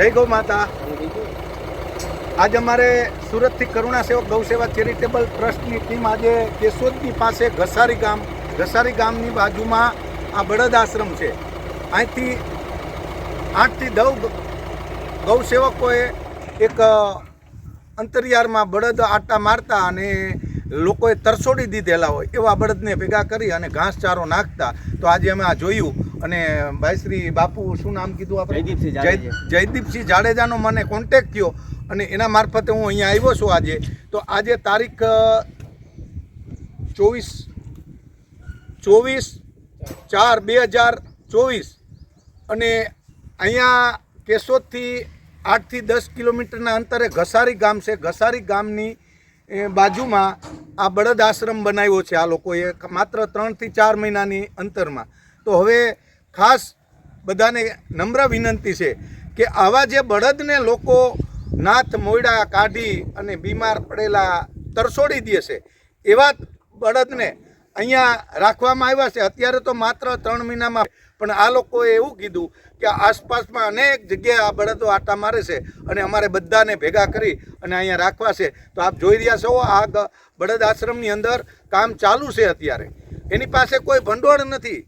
જય ગૌ માતા. આજે અમારે સુરતથી કરુણા સેવક ગૌસેવા ચેરિટેબલ ટ્રસ્ટની ટીમ આજે કેશોદની પાસે ઘસારી ગામ, ઘસારી ગામની બાજુમાં આ બળદ આશ્રમ છે. અહીંથી આઠથી દવ ગૌસેવકોએ એક અંતરિયાળમાં બળદ આટા મારતા અને લોકોએ તરસોડી દીધેલા હોય એવા બળદને ભેગા કરી અને ઘાસચારો નાખતા. તો આજે અમે આ જોયું. અને ભાઈ શ્રી બાપુ શું નામ કીધું આપણે? જયદીપસિંહ જયદીપસિંહ જાડેજાનો મને કોન્ટેક થયો અને એના મારફતે હું અહીંયા આવ્યો છું આજે. તો આજે તારીખ ચોવીસ ચોવીસ ચાર બે હજાર ચોવીસ. અને અહીંયા કેશોદથી આઠથી દસ કિલોમીટરના અંતરે ઘસારી ગામ છે. ઘસારી ગામની બાજુમાં આ બળદ આશ્રમ બનાવ્યો છે આ લોકોએ માત્ર ત્રણથી ચાર મહિનાની અંતરમાં. તો હવે ખાસ બધાને નમ્ર વિનંતી છે કે આવા જે બળદને લોકો નાથ મોયડા કાઢી અને બીમાર પડેલા તરસોડી દે છે, એવા બળદને અહીંયા રાખવામાં આવ્યા છે. અત્યારે તો માત્ર ત્રણ મહિનામાં પણ આ લોકોએ એવું કીધું કે આસપાસમાં અનેક જગ્યાએ આ બળદો આટા મારે છે અને અમારે બધાને ભેગા કરી અને અહીંયા રાખવા છે. તો આપ જોઈ રહ્યા છો, આ બળદ આશ્રમની અંદર કામ ચાલુ છે અત્યારે. એની પાસે કોઈ ભંડોળ નથી.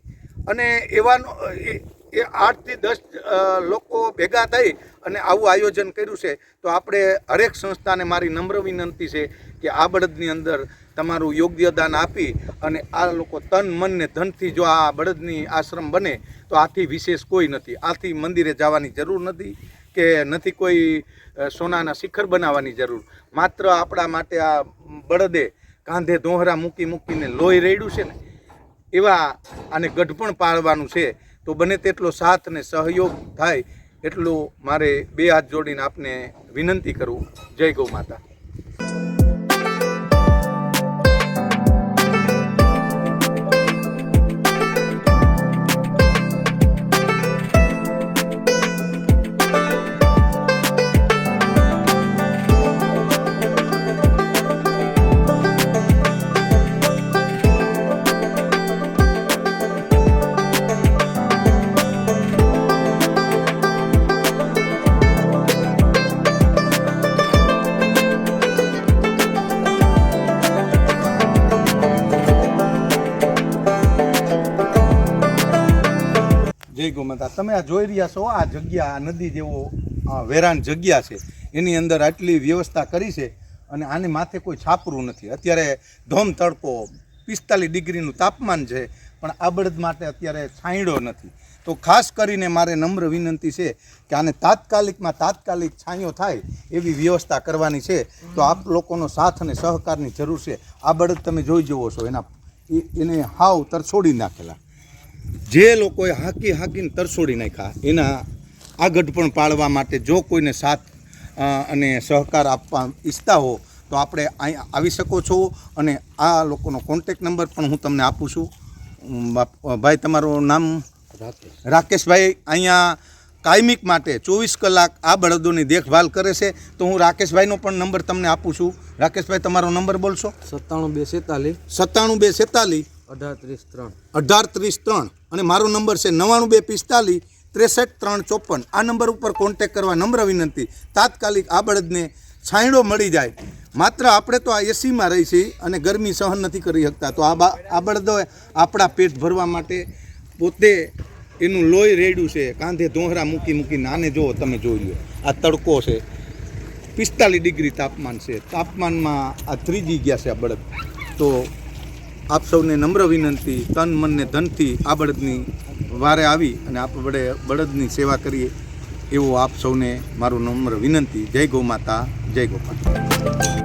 અને એવાનો એ- એ આઠથી દસ લોકો ભેગા થઈ અને આવું આયોજન કર્યું છે. તો આપણે હરેક સંસ્થાને મારી નમ્ર વિનંતી છે કે આ બળદની અંદર તમારું યોગ્યદાન આપી અને આ લોકો તન મનને ધનથી જો આ બળદની આશ્રમ બને, તો આથી વિશેષ કોઈ નથી. આથી મંદિરે જવાની જરૂર નથી કે નથી કોઈ સોનાના શિખર બનાવવાની જરૂર. માત્ર આપણા માટે આ બળદે કાંધે દોહરા મૂકી મૂકીને લોહી રેડ્યું છે ને એવા આને ગઢપણ પાળવાનું છે, તો બને તેટલો સાથ અને સહયોગ થાય એટલું મારે બે હાથ જોડીને આપને વિનંતી કરું. જય ગૌ માતા. જય ગોમાતા તમે આ જોઈ રહ્યા છો, આ જગ્યા, આ નદી જેવો વેરાન જગ્યા છે. એની અંદર આટલી વ્યવસ્થા કરી છે અને આને માથે કોઈ છાપરું નથી. અત્યારે ધોમ તડકો પિસ્તાલીસ ડિગ્રીનું તાપમાન છે, પણ આ બળદ માટે અત્યારે છાંયડો નથી. તો ખાસ કરીને મારે નમ્ર વિનંતી છે કે આને તાત્કાલિકમાં તાત્કાલિક છાંયો થાય એવી વ્યવસ્થા કરવાની છે. તો આપ લોકોનો સાથ અને સહકારની જરૂર છે. આ બળદ તમે જોઈ જવો છો, એના એને હાવ તરછોડી નાખેલા. જે લોકોએ હાકી હાકીને તરસોડી નાખ્યા એના આગઢ પણ પાળવા માટે જો કોઈને સાથ અને સહકાર આપવા ઈચ્છતા હો તો આપણે અહીં આવી શકો છો. અને આ લોકોનો કોન્ટેક નંબર પણ હું તમને આપું છું. ભાઈ તમારું નામ? રાકેશભાઈ અહીંયા કાયમિક માટે ચોવીસ કલાક આ બળદોની દેખભાલ કરે છે. તો હું રાકેશભાઈનો પણ નંબર તમને આપું છું. રાકેશભાઈ તમારો નંબર બોલશો? સત્તાણું બે સેતાલીસ સત્તાણું બે સેતાલીસ અઢાર ત્રીસ ત્રણ. અઢાર ત્રીસ ત્રણ. અને મારો નંબર છે નવ્વાણું બે પિસ્તાલીસ ત્રેસઠ ત્રણ ચોપન. આ નંબર ઉપર કોન્ટેક કરવા નમ્ર વિનંતી. તાત્કાલિક આ બળદને છાંયડો મળી જાય. માત્ર આપણે તો આ એસીમાં રહી છીએ અને ગરમી સહન નથી કરી શકતા. તો આ આ બળદો આપણા પેટ ભરવા માટે પોતે એનું લોહી રેડ્યું છે. કાંધે ધોહરા મૂકી મૂકીને આને જુઓ, તમે જોઈ લો આ તડકો છે. પિસ્તાલીસ ડિગ્રી તાપમાન છે. તાપમાનમાં આ ત્રીજી ગયા છે આ બળદ તો આપ સૌને નમ્ર વિનંતી, તન મનને ધનથી આ બળદની વારે આવી અને આપ વડે બળદની સેવા કરીએ એવો આપ સૌને મારું નમ્ર વિનંતી. જય ગૌ માતા, જય ગોપાલ